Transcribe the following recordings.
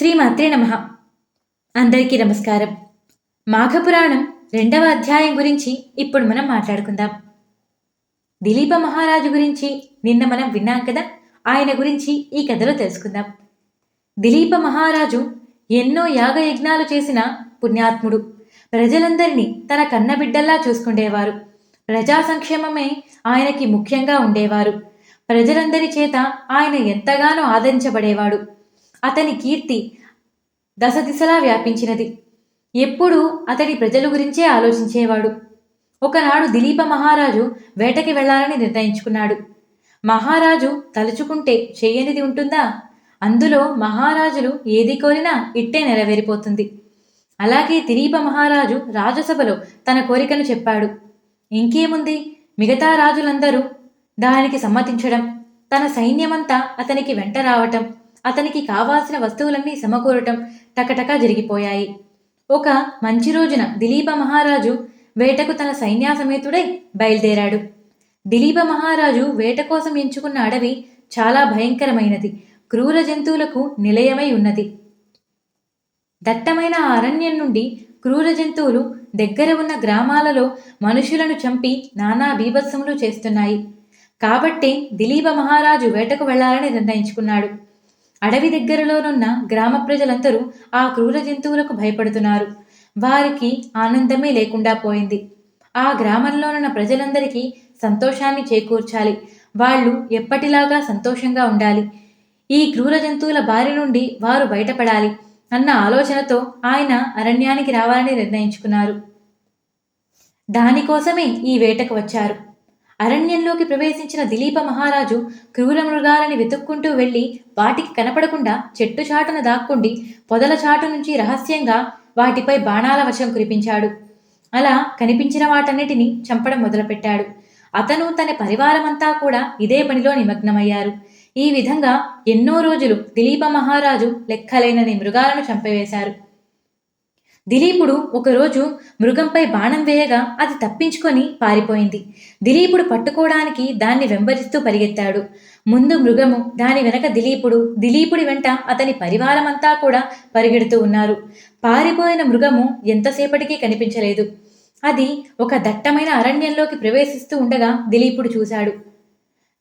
శ్రీమాత్రి నమ. అందరికీ నమస్కారం. మాఘపురాణం రెండవ అధ్యాయం గురించి ఇప్పుడు మనం మాట్లాడుకుందాం. దిలీప మహారాజు గురించి నిన్న మనం విన్నాం కదా? ఆయన గురించి ఈ కథలో తెలుసుకుందాం. దిలీప మహారాజు ఎన్నో యాగయజ్ఞాలు చేసిన పుణ్యాత్ముడు. ప్రజలందరినీ తన కన్నబిడ్డల్లా చూసుకుండేవారు. ప్రజా సంక్షేమమే ఆయనకి ముఖ్యంగా ఉండేవారు. ప్రజలందరి చేత ఆయన ఎంతగానో ఆదరించబడేవాడు. అతని కీర్తి దశ దిశలా వ్యాపించినది. ఎప్పుడూ అతడి ప్రజల గురించే ఆలోచించేవాడు. ఒకనాడు దిలీప మహారాజు వేటకి వెళ్ళాలని నిర్ణయించుకున్నాడు. మహారాజు తలుచుకుంటే చేయనిది ఉంటుందా? అందులో మహారాజులు ఏది కోరినా ఇట్టే నెరవేరిపోతుంది. అలాగే దిలీప మహారాజు రాజసభలో తన కోరికను చెప్పాడు. ఇంకేముంది? మిగతా రాజులందరూ దానికి సమ్మతించడం తన సైన్యమంతా అతనికి వెంట రావటం. అతనికి కావాల్సిన వస్తువులన్నీ సమకూరటం టకటకా జరిగిపోయాయి. ఒక మంచి రోజున దిలీప మహారాజు వేటకు తన సైన్యాసమేతుడై బయలుదేరాడు. దిలీప మహారాజు వేట కోసం ఎంచుకున్న అడవి చాలా భయంకరమైనది. క్రూర జంతువులకు నిలయమై ఉన్నది. దట్టమైన ఆ అరణ్యం నుండి క్రూర జంతువులు దగ్గర ఉన్న గ్రామాలలో మనుషులను చంపి నానా బీభత్సములు చేస్తున్నాయి. కాబట్టి దిలీప మహారాజు వేటకు వెళ్ళాలని నిర్ణయించుకున్నాడు. అడవి దగ్గరలోనున్న గ్రామ ప్రజలందరూ ఆ క్రూర జంతువులకు భయపడుతున్నారు. వారికి ఆనందమే లేకుండా పోయింది. ఆ గ్రామంలోనున్న ప్రజలందరికీ సంతోషాన్ని చేకూర్చాలి. వాళ్ళు ఎప్పటిలాగా సంతోషంగా ఉండాలి. ఈ క్రూర జంతువుల బారి నుండి వారు బయటపడాలి అన్న ఆలోచనతో ఆయన అరణ్యానికి రావాలని నిర్ణయించుకున్నారు. దానికోసమే ఈ వేటకు వచ్చారు. అరణ్యంలోకి ప్రవేశించిన దిలీప మహారాజు క్రూర మృగాలని వెతుక్కుంటూ వెళ్ళి వాటికి కనపడకుండా చెట్టు చాటున దాక్కుండి పొదల చాటు నుంచి రహస్యంగా వాటిపై బాణాల వశం కురిపించాడు. అలా కనిపించిన వాటన్నిటిని చంపడం మొదలుపెట్టాడు. అతను తన పరివారమంతా కూడా ఇదే పనిలో నిమగ్నమయ్యారు. ఈ విధంగా ఎన్నో రోజులు దిలీప మహారాజు లెక్కలేనని మృగాలను చంపివేశారు. దిలీపుడు ఒకరోజు మృగంపై బాణం వేయగా అది తప్పించుకొని పారిపోయింది. దిలీపుడు పట్టుకోవడానికి దాన్ని వెంబడిస్తూ పరిగెత్తాడు. ముందు మృగము దాని వెనక దిలీపుడు దిలీపుడి వెంట అతని పరివారమంతా కూడా పరిగెడుతూ ఉన్నారు. పారిపోయిన మృగము ఎంతసేపటికి కనిపించలేదు. అది ఒక దట్టమైన అరణ్యంలోకి ప్రవేశిస్తూ ఉండగా దిలీపుడు చూశాడు.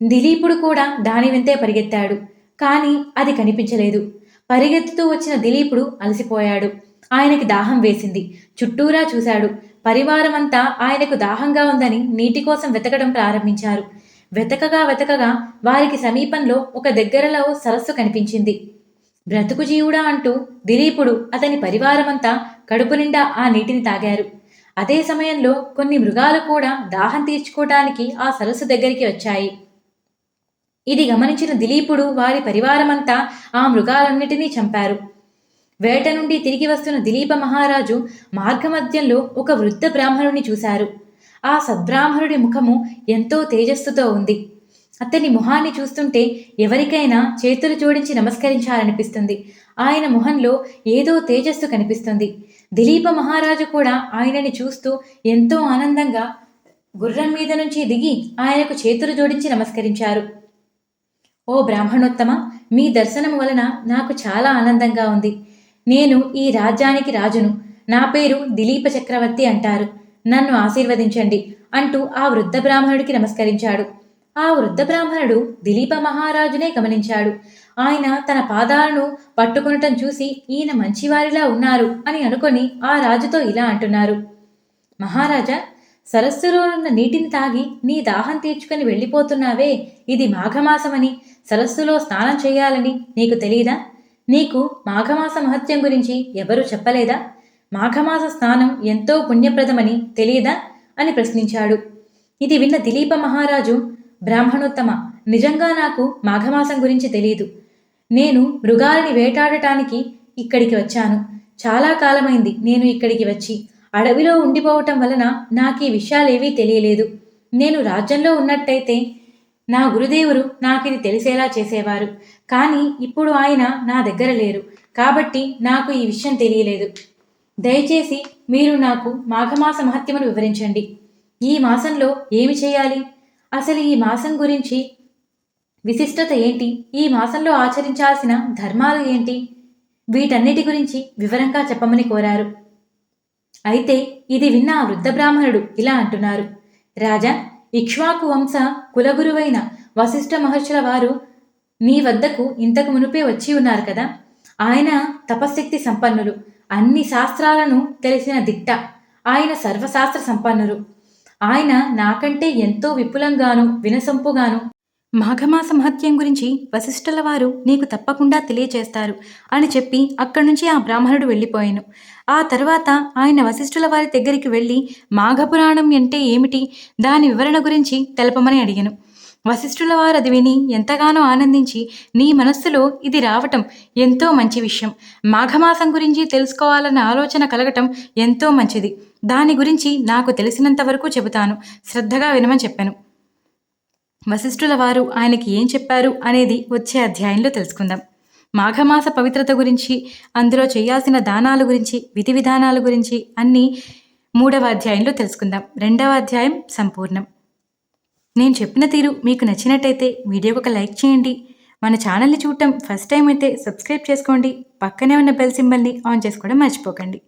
దిలీపుడు కూడా దాని వెంతే పరిగెత్తాడు. కానీ అది కనిపించలేదు. పరిగెత్తుతూ వచ్చిన దిలీపుడు అలసిపోయాడు. ఆయనకి దాహం వేసింది. చుట్టూరా చూశాడు. పరివారమంతా ఆయనకు దాహంగా ఉందని నీటి కోసం వెతకడం ప్రారంభించారు. వెతకగా వెతకగా వారికి సమీపంలో ఒక దగ్గరలో సరస్సు కనిపించింది. బ్రతుకు జీవుడా అంటూ దిలీపుడు అతని పరివారమంతా కడుపు నిండా ఆ నీటిని తాగారు. అదే సమయంలో కొన్ని మృగాలు కూడా దాహం తీర్చుకోవటానికి ఆ సరస్సు దగ్గరికి వచ్చాయి. ఇది గమనించిన దిలీపుడు వారి పరివారమంతా ఆ మృగాలన్నిటినీ చంపారు. వేట నుండి తిరిగి వస్తున్న దిలీప మహారాజు మార్గమధ్యంలో ఒక వృద్ధ బ్రాహ్మణుని చూశారు. ఆ సద్బ్రాహ్మణుడి ముఖము ఎంతో తేజస్సుతో ఉంది. అతని మొహాన్ని చూస్తుంటే ఎవరికైనా చేతులు జోడించి నమస్కరించాలనిపిస్తుంది. ఆయన మొహంలో ఏదో తేజస్సు కనిపిస్తుంది. దిలీప మహారాజు కూడా ఆయనని చూస్తూ ఎంతో ఆనందంగా గుర్రం మీద నుంచి దిగి ఆయనకు చేతులు జోడించి నమస్కరించారు. ఓ బ్రాహ్మణోత్తమ మీ దర్శనం వలన నాకు చాలా ఆనందంగా ఉంది. నేను ఈ రాజ్యానికి రాజును. నా పేరు దిలీప చక్రవర్తి అంటారు. నన్ను ఆశీర్వదించండి అంటూ ఆ వృద్ధ బ్రాహ్మణుడికి నమస్కరించాడు. ఆ వృద్ధ బ్రాహ్మణుడు దిలీప మహారాజునే గమనించాడు. ఆయన తన పాదాలను పట్టుకునటం చూసి ఈయన మంచివారిలా ఉన్నారు అని అనుకొని ఆ రాజుతో ఇలా అంటున్నారు. మహారాజా సరస్సులో ఉన్న నీటిని తాగి నీ దాహం తీర్చుకుని వెళ్ళిపోతున్నావే. ఇది మాఘమాసమని. సరస్సులో స్నానం చేయాలని నీకు తెలియదా? నీకు మాఘమాస మహత్యం గురించి ఎవరూ చెప్పలేదా? మాఘమాస స్నానం ఎంతో పుణ్యప్రదమని తెలియదా? అని ప్రశ్నించాడు. ఇది విన్న దిలీప మహారాజు బ్రాహ్మణోత్తమ నిజంగా నాకు మాఘమాసం గురించి తెలియదు నేను మృగాలని వేటాడటానికి ఇక్కడికి వచ్చాను. చాలా కాలమైంది నేను ఇక్కడికి వచ్చి. అడవిలో ఉండిపోవటం వలన నాకు ఈ విషయాలేవీ తెలియలేదు. నేను రాజ్యంలో ఉన్నట్టయితే నా గురుదేవుడు నాకిది తెలిసేలా చేసేవారు. కానీ ఇప్పుడు ఆయన నా దగ్గర లేరు. కాబట్టి నాకు ఈ విషయం తెలియలేదు. దయచేసి మీరు నాకు మాఘమాస మహత్యమును వివరించండి. ఈ మాసంలో ఏమి చేయాలి? అసలు ఈ మాసం గురించి విశిష్టత ఏంటి? ఈ మాసంలో ఆచరించాల్సిన ధర్మాలు ఏంటి? వీటన్నిటి గురించి వివరంగా చెప్పమని కోరారు. అయితే ఇది విన్న ఆ వృద్ధ బ్రాహ్మణుడు ఇలా అంటున్నారు. రాజా ఇక్ష్వాకు వంశ కులగురువైన వశిష్ఠ మహర్షుల వారు నీ వద్దకు ఇంతకు మునుపే వచ్చి ఉన్నారు కదా? ఆయన తపశక్తి సంపన్నులు. అన్ని శాస్త్రాలను తెలిసిన దిట్ట. ఆయన సర్వశాస్త్ర సంపన్నులు. ఆయన నాకంటే ఎంతో విపులంగాను వినసొంపుగాను మాఘమాస మహత్యం గురించి వశిష్ఠుల వారు నీకు తప్పకుండా తెలియచేస్తారు అని చెప్పి అక్కడి నుంచి ఆ బ్రాహ్మణుడు వెళ్ళిపోయాను. ఆ తర్వాత ఆయన వశిష్ఠుల వారి దగ్గరికి వెళ్ళి మాఘపురాణం అంటే ఏమిటి? దాని వివరణ గురించి తెలపమని అడిగాను. వశిష్ఠుల వారు అది విని ఎంతగానో ఆనందించి నీ మనస్సులో ఇది రావటం ఎంతో మంచి విషయం. మాఘమాసం గురించి తెలుసుకోవాలన్న ఆలోచన కలగటం ఎంతో మంచిది. దాని గురించి నాకు తెలిసినంత వరకు చెబుతాను. శ్రద్ధగా వినమని చెప్పాను. వశిష్ఠుల వారు ఆయనకి ఏం చెప్పారు అనేది వచ్చే అధ్యాయంలో తెలుసుకుందాం. మాఘమాస పవిత్రత గురించి అందులో చేయాల్సిన దానాల గురించి విధి విధానాల గురించి అన్నీ మూడవ అధ్యాయంలో తెలుసుకుందాం. రెండవ అధ్యాయం సంపూర్ణం. నేను చెప్పిన తీరు మీకు నచ్చినట్టయితే వీడియోకి ఒక లైక్ చేయండి. మన ఛానల్ని చూడటం ఫస్ట్ టైం అయితే సబ్స్క్రైబ్ చేసుకోండి. పక్కనే ఉన్న బెల్ సింబల్ని ఆన్ చేసుకోవడం మర్చిపోకండి.